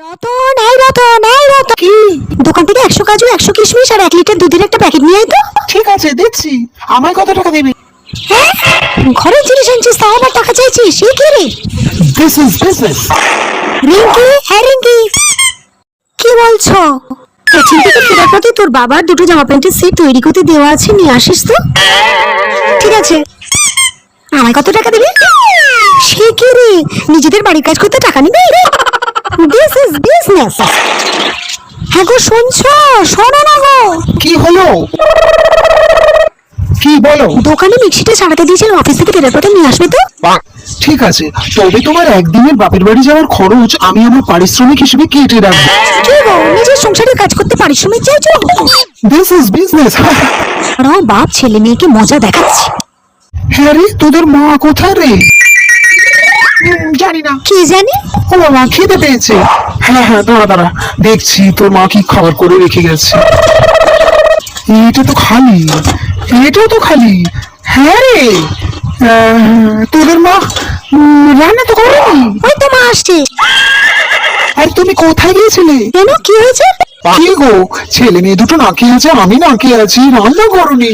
রতন এই রতন এই রতন। কি? দোকান থেকে একশো কাজু একশো কিশমিশ আর এক লিটার দুধের একটা প্যাকেট নিয়ে আয় তো। ঠিক আছে দিচ্ছি। আমায় কত টাকা দেবে? হ্যাঁ? ঘরের জিনিস আনছিস তাও আবার টাকা চাইছিস? সে কি রে? দিস ইজ বিজনেস রিঙ্কি হ্যাঁ রিঙ্কি। কি বলছো? কোচিং থেকে ফেরার পথে তোর বাবার দুটো জামা প্যান্টের সেট তৈরি করতে দেওয়া আছে নিয়ে আসিস তো। ঠিক আছে। আমায় কত টাকা দিবি? সে কি রে? নিজেদের বাড়ির কাজ করতে টাকা নিবি? বিজনেস হ্যাঁ গো শুনছো? শোনো না গো। কি হলো? কি বলো? দোকানে মিক্সিটা চালাতে দিয়েছিলাম অফিস থেকে ফেরার পথে নিয়ে আসবে তো? ঠিক আছে। তবে তোমার একদিনের বাপের বাড়ি যাওয়ার খরচ আমি আমার পারিশ্রমিক হিসেবে কেটে রাখব। কি গো নিজের সংসারের কাজ করতে পারিশ্রমিক চাইছো? দিস ইজ বিজনেস আর বাপ ছেলে মেয়েকে মজা দেখাচ্ছে। হ্যাঁ রে তোদের মা কোথায় রে? জানি না কি জানি? ও মা খেতে পেয়েছে। হ্যাঁ হ্যাঁ দাঁড়া দাঁড়া। দেখছি তোর মা কি খাবার করে রেখে গেছে। এটা তো খালি এটাও তো খালি। হ্যাঁ রে তোদের মা রান্না তো করেনি। ওই তো মা আসছে। আর তুমি কোথায় গিয়েছিলে? কেন কি হয়েছে? কি গো? ছেলে মেয়ে দুটো নাকি আছে আমি নাকি আছি রান্না করনি।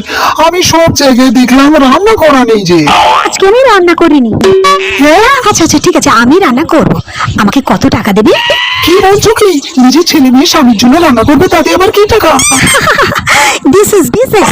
আমি সব জায়গায় দেখলাম রান্না করা নেই যে। আজকে আমি রান্না করিনি। হ্যাঁ? আচ্ছা আচ্ছা ঠিক আছে আমি রান্না করব। আমাকে কত টাকা দেবে? কি বলছো কি? নিজের ছেলে মেয়ে স্বামীর জন্য রান্না করবে তাতে আবার কি টাকা? This is business